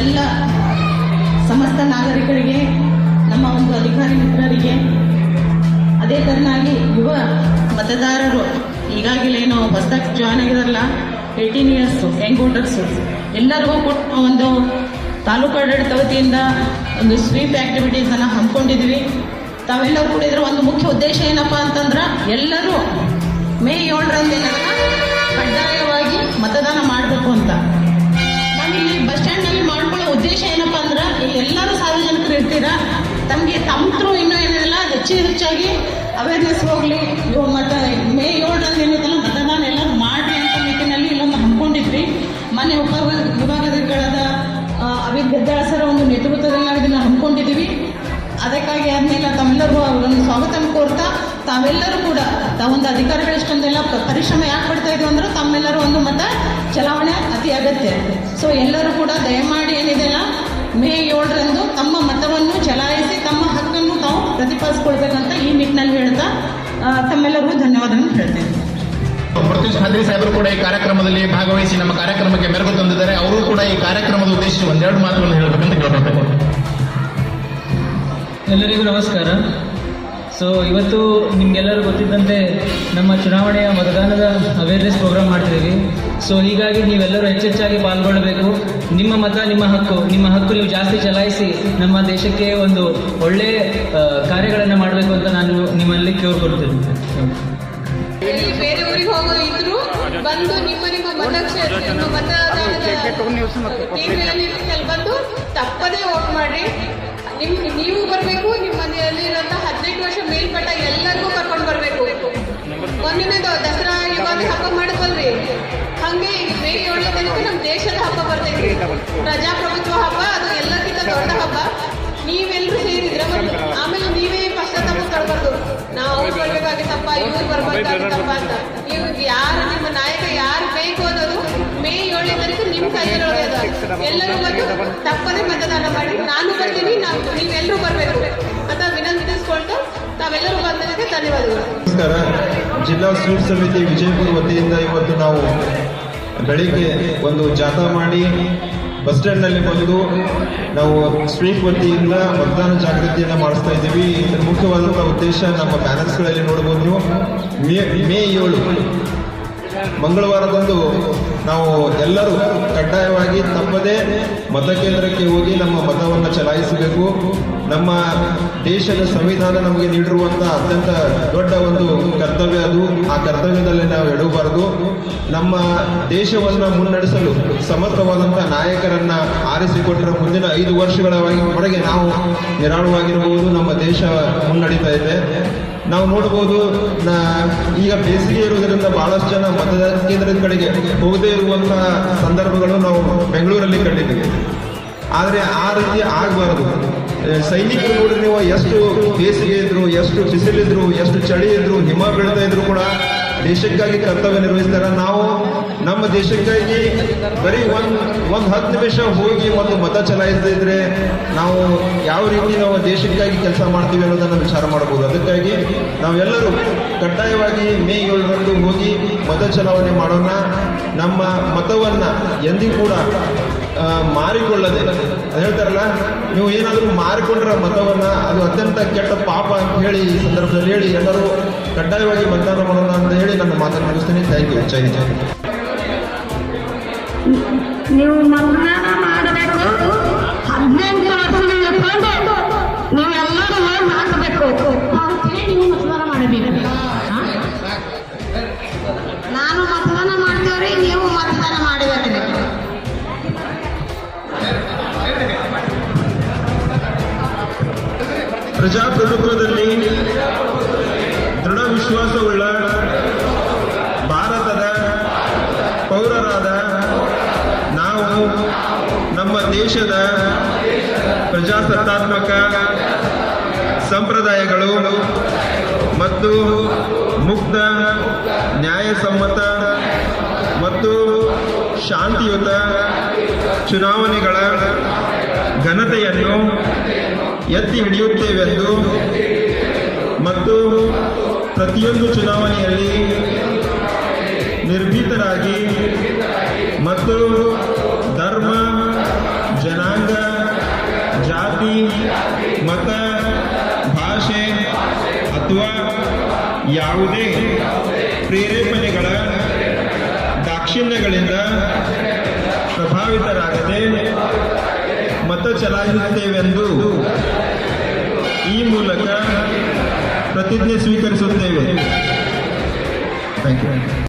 ಎಲ್ಲ ಸಮಸ್ತ ನಾಗರಿಕರಿಗೆ, ನಮ್ಮ ಒಂದು ಅಧಿಕಾರಿ ಮಿತ್ರರಿಗೆ, ಅದೇ ಥರನಾಗಿ ಯುವ ಮತದಾರರು, ಈಗಾಗಲೇ ನಾವು ಹೊಸದಾಗಿ ಜಾಯ್ನ್ ಆಗಿದಾರಲ್ಲ ಏಯ್ಟೀನ್ ಇಯರ್ಸು ಯಂಗ್ ವೋಟರ್ಸು ಎಲ್ಲರಿಗೂ ಕೊಟ್ಟು ಒಂದು ತಾಲೂಕು ಆಡಳಿತ ವತಿಯಿಂದ ಒಂದು ಸ್ವೀಪ್ ಆ್ಯಕ್ಟಿವಿಟೀಸನ್ನು ಹಮ್ಮಿಕೊಂಡಿದ್ವಿ. ತಾವೆಲ್ಲರೂ ಕೂಡ ಒಂದು ಮುಖ್ಯ ಉದ್ದೇಶ ಏನಪ್ಪ ಅಂತಂದ್ರೆ ಎಲ್ಲರೂ ಮೇ ಏಳರಂದು ಹೆಚ್ಚಾಗಿ ಅವೇರ್ನೆಸ್ ಹೋಗಲಿ. ಮತ್ತು ಮೇ ಏಳರಲ್ಲಿ ಏನಿದೆಲ್ಲ ಮತದಾನ ಎಲ್ಲರೂ ಮಾಡಿ ಅಂತ ನಿಟ್ಟಿನಲ್ಲಿ ಇಲ್ಲೊಂದು ಹಮ್ಮಿಕೊಂಡಿದ್ವಿ. ಮನೆ ಉಪ ವಿಭಾಗಾಧಿಕಾರದ ಅವಿ ಗದ್ದಾಳ ಒಂದು ನೇತೃತ್ವದಲ್ಲಿ ನಾವು ಹಮ್ಮಿಕೊಂಡಿದ್ವಿ ಅದಕ್ಕಾಗಿ ಆದ್ಮೇಲೆ ತಮ್ಮೆಲ್ಲರಿಗೂ ಅವರನ್ನು ಸ್ವಾಗತ ಕೋರ್ತಾ, ತಾವೆಲ್ಲರೂ ಕೂಡ ತಾವೊಂದು ಅಧಿಕಾರಿಗಳು ಇಷ್ಟೊಂದೆಲ್ಲ ಪರಿಶ್ರಮ ಯಾಕೆ ಪಡ್ತಾ ಇದ್ವು ಅಂದ್ರೆ ತಮ್ಮೆಲ್ಲರೂ ಒಂದು ಮತ ಚಲಾವಣೆ ಅತಿ ಅಗತ್ಯ. ಸೊ ಎಲ್ಲರೂ ಕೂಡ ದಯಮಾಡಿ ಏನಿದೆಲ್ಲ ಮೇ ಏಳರಂದು ತಮ್ಮ ಮತವನ್ನು ಚಲಾಯಿಸಿ, ತಮ್ಮ ಪ್ರತಿಪಾದಿಸ್ಕೊಳ್ಬೇಕಂತ ಈ ನಿಟ್ಟಿನಲ್ಲಿ ಹೇಳ್ತಾ ತಮ್ಮೆಲ್ಲರಿಗೂ ಧನ್ಯವಾದಗಳನ್ನು ಹೇಳ್ತೇನೆ. ಪೃಥ್ವಿ ಖಾದ್ರಿ ಸಾಹೇಬರು ಕೂಡ ಈ ಕಾರ್ಯಕ್ರಮದಲ್ಲಿ ಭಾಗವಹಿಸಿ ನಮ್ಮ ಕಾರ್ಯಕ್ರಮಕ್ಕೆ ಮೆರುಗು ತಂದಿದ್ದಾರೆ. ಅವರು ಕೂಡ ಈ ಕಾರ್ಯಕ್ರಮದ ಉದ್ದೇಶಿಸಿ ಒಂದೆರಡು ಮಾತುಗಳನ್ನು ಹೇಳಬೇಕಂತ ಕೇಳಬೇಕು ಎಲ್ಲರಿಗೂ ನಮಸ್ಕಾರ. ಸೊ ಇವತ್ತು ನಿಮಗೆಲ್ಲರೂ ಗೊತ್ತಿದ್ದಂತೆ ನಮ್ಮ ಚುನಾವಣೆಯ ಮತದಾನದ ಅವೇರ್ನೆಸ್ ಪ್ರೋಗ್ರಾಮ್ ಮಾಡ್ತಿದ್ದೀವಿ. ಸೊ ಹೀಗಾಗಿ ನೀವೆಲ್ಲರೂ ಹೆಚ್ಚೆಚ್ಚಾಗಿ ಪಾಲ್ಗೊಳ್ಳಬೇಕು. ನಿಮ್ಮ ಮತ ನಿಮ್ಮ ಹಕ್ಕು. ನಿಮ್ಮ ಹಕ್ಕು ನೀವು ಜಾಸ್ತಿ ಚಲಾಯಿಸಿ ನಮ್ಮ ದೇಶಕ್ಕೆ ಒಂದು ಒಳ್ಳೆಯ ಕಾರ್ಯಗಳನ್ನು ಮಾಡಬೇಕು ಅಂತ ನಾನು ನಿಮ್ಮಲ್ಲಿ ಕೇಳ್ಕೊಳ್ತೀನಿ. ಬೇರೆ ಊರಿಗೆ ಹೋಗೋ ಇದ್ರು ಬಂದು ನಿಮ್ಮ ನಿಮ್ಮ ಮತಕ್ಷೇತ್ರ ನಿಮ್ಮ ಮತದಾನದ ಕೇಂದ್ರದಲ್ಲಿ ಬಂದು ತಪ್ಪದೇ ವೋಟ್ ಮಾಡ್ರಿ. ನಿಮ್ ನೀವು ಬರಬೇಕು ನಿಮ್ಮ ಮನೆಯಲ್ಲಿ ಇರೋಂಥ ಹದಿನೆಂಟು ವರ್ಷ ಮೇಲ್ಪಟ್ಟ ಎಲ್ಲರಿಗೂ ಕರ್ಕೊಂಡು ಬರಬೇಕು. ಒಂದನೇದು ದಸರಾ ಯುಗಾದಿ ಹಬ್ಬ ಮಾಡಬಲ್ರಿ ಹಂಗೆ ಮೇ ಏಳನೇ ತಾರೀಕು ನಮ್ಮ ದೇಶದ ಹಬ್ಬ ಬರ್ತೈತಿ. ಪ್ರಜಾಪ್ರಭುತ್ವ ಹಬ್ಬ, ಅದು ಎಲ್ಲಕ್ಕಿಂತ ದೊಡ್ಡ ಹಬ್ಬ. ನೀವೆಲ್ಲರೂ ಸೇರಿದ್ರೆ ಆಮೇಲೆ ನೀವೇ ಪಶ್ಚಾತ್ತಾಪ ತಡಬಾರ್ದು ನಾವು ಅವ್ರು ಬರ್ಬೇಕಾಗಿತ್ತಪ್ಪ ಇವ್ರು ಬರ್ಬೇಕಾಗಿತ್ತಪ್ಪ ಅಂತ. ನೀವು ಯಾರು, ನಿಮ್ಮ ನಾಯಕ ಯಾರು ಬೇಕು ಅನ್ನೋದು ಮೇ ಏಳನೇ ಎಲ್ಲರೂ ಬಂದು ತಪ್ಪದೇ ಮತದಾನ ಮಾಡಿ, ನಾನು ಬರ್ತೀನಿ, ನಾವು ನೀವೆಲ್ಲರೂ ಬರಬೇಕು. ಅಂತ ವಿನಂತಿಸ್ಕೊಳ್ತಾ ತಾವೆಲ್ಲರೂ ಬಂದಕ್ಕೆ ಧನ್ಯವಾದಗಳು. ನಮಸ್ಕಾರ. ಜಿಲ್ಲಾ ಸ್ವೀಟ್ ಸಮಿತಿ ವಿಜಯಪುರ ವತಿಯಿಂದ ಇವತ್ತು ನಾವು ಬೆಳಿಗ್ಗೆ ಒಂದು ಜಾಥಾ ಮಾಡಿ ಬಸ್ ಸ್ಟ್ಯಾಂಡ್ನಲ್ಲಿ ಬಂದು ನಾವು ಸ್ವೀಟ್ ವತಿಯಿಂದ ಮತದಾನ ಜಾಗೃತಿಯನ್ನು ಮಾಡಿಸ್ತಾ ಇದ್ದೀವಿ. ಇದರ ಮುಖ್ಯವಾದಂಥ ಉದ್ದೇಶ ನಮ್ಮ ಬ್ಯಾನರ್ಸ್ಗಳಲ್ಲಿ ನೋಡಬಹುದು ಮೇ ಮೇ ಏಳು. ಮಂಗಳವಾರದಂದು ನಾವು ಎಲ್ಲರೂ ಕಡ್ಡಾಯವಾಗಿ ತಪ್ಪದೇ ಮತಕೇಂದ್ರಕ್ಕೆ ಹೋಗಿ ನಮ್ಮ ಮತವನ್ನು ಚಲಾಯಿಸಬೇಕು. ನಮ್ಮ ದೇಶದ ಸಂವಿಧಾನ ನಮಗೆ ನೀಡಿರುವಂಥ ಅತ್ಯಂತ ದೊಡ್ಡ ಒಂದು ಕರ್ತವ್ಯ ಅದು. ಆ ಕರ್ತವ್ಯದಲ್ಲಿ ನಾವು ಎಡಬಾರದು. ನಮ್ಮ ದೇಶವನ್ನು ಮುನ್ನಡೆಸಲು ಸಮರ್ಥವಾದಂಥ ನಾಯಕರನ್ನ ಆರಿಸಿಕೊಟ್ಟರೆ ಮುಂದಿನ ಐದು ವರ್ಷಗಳವರೆಗೆ ನಾವು ನಿರಾಳವಾಗಿರಬಹುದು. ನಮ್ಮ ದೇಶ ಮುನ್ನಡೀತಾ ಇದೆ. ನಾವು ನೋಡಬಹುದು ಈಗ ಬೇಸಿಗೆ ಇರುವುದರಿಂದ ಬಹಳಷ್ಟು ಜನ ಮತದಾನ ಕೇಂದ್ರದ ಕಡೆಗೆ ಹೋಗದೇ ಇರುವಂತಹ ಸಂದರ್ಭಗಳು ನಾವು ಬೆಂಗಳೂರಲ್ಲಿ ಕಂಡಿದ್ದೀವಿ. ಆದರೆ ಆ ರೀತಿ ಆಗಬಾರದು. ಸೈನಿಕರು ಕೂಡ ನೀವು ಎಷ್ಟು ಬೇಸಿಗೆ ಇದ್ರು, ಎಷ್ಟು ಬಿಸಿಲಿದ್ರು ಎಷ್ಟು ಚಳಿ ಇದ್ರು, ಹಿಮ ಬೀಳ್ತಾ ಇದ್ರು ಕೂಡ ದೇಶಕ್ಕಾಗಿ ಕರ್ತವ್ಯ ನಿರ್ವಹಿಸ್ತಾರೆ. ನಾವು ನಮ್ಮ ದೇಶಕ್ಕಾಗಿ ಬರೀ ಒಂದು ಒಂದು ಹತ್ತು ನಿಮಿಷ ಹೋಗಿ ಒಂದು ಮತ ಚಲಾಯಿಸದಿದ್ರೆ ನಾವು ಯಾವ ರೀತಿ ನಾವು ದೇಶಕ್ಕಾಗಿ ಕೆಲಸ ಮಾಡ್ತೀವಿ ಅನ್ನೋದನ್ನು ವಿಚಾರ ಮಾಡಬಹುದು ಅದಕ್ಕಾಗಿ ನಾವೆಲ್ಲರೂ ಕಡ್ಡಾಯವಾಗಿ ಮೇ ಏಳರಂದು ಹೋಗಿ ಮತ ಚಲಾವಣೆ ಮಾಡೋಣ. ನಮ್ಮ ಮತವನ್ನು ಎಂದಿಗೂ ಕೂಡ ಮಾರಿಕೊಳ್ಳದೆ. ಹೇಳ್ತಾರಲ್ಲ, ನೀವು ಏನಾದರೂ ಮಾರಿಕೊಂಡ್ರೆ ಮತವನ್ನು ಅದು ಅತ್ಯಂತ ಕೆಟ್ಟ ಪಾಪ ಅಂತ ಹೇಳಿ ಈ ಸಂದರ್ಭದಲ್ಲಿ ಹೇಳಿ ಎಲ್ಲರೂ ಕಡ್ಡಾಯವಾಗಿ ಮತದಾನ ಮಾಡೋಣ ಅಂತ ಹೇಳಿ ನನ್ನ ಮಾತನ್ನು ಮುಗಿಸ್ತೀನಿ. ಥ್ಯಾಂಕ್ ಯು ಜೈ ಜೈ ನೀವು ಮತದಾನ ಮಾಡಬೇಕು. ಹದಿನೆಂಟು ವರ್ಷ ಇಟ್ಕೊಂಡು ನೀವೆಲ್ಲರೂ ಹೋಗಿ ಹಾಕಬೇಕು. ನೀವು ಮತದಾನ ಮಾಡಬೇಕು. ನಾನು ಮತದಾನ ಮಾಡ್ತೇವ್ರಿ ನೀವು ಮತದಾನ ಮಾಡಬೇಕ್ರಿ ಪ್ರಜಾಪ್ರಭುತ್ವದಲ್ಲಿ ನಾವು ನಮ್ಮ ದೇಶದ ಪ್ರಜಾಸತ್ತಾತ್ಮಕ ಸಂಪ್ರದಾಯಗಳು ಮತ್ತು ಮುಕ್ತ, ನ್ಯಾಯಸಮ್ಮತ ಮತ್ತು ಶಾಂತಿಯುತ ಚುನಾವಣೆಗಳ ಘನತೆಯನ್ನು ಎತ್ತಿ ಹಿಡಿಯುತ್ತೇವೆಂದು ಮತ್ತು ಪ್ರತಿಯೊಂದು ಚುನಾವಣೆಯಲ್ಲಿ ಯಾವುದೇ ಪ್ರೇರೇಪಣೆಗಳ ದಾಕ್ಷಿಣ್ಯಗಳಿಂದ ಪ್ರಭಾವಿತರಾಗದೆ ಮತ ಚಲಾಯಿಸುತ್ತೇವೆಂದು ಈ ಮೂಲಕ ಪ್ರತಿಜ್ಞೆ ಸ್ವೀಕರಿಸುತ್ತೇವೆ. Thank you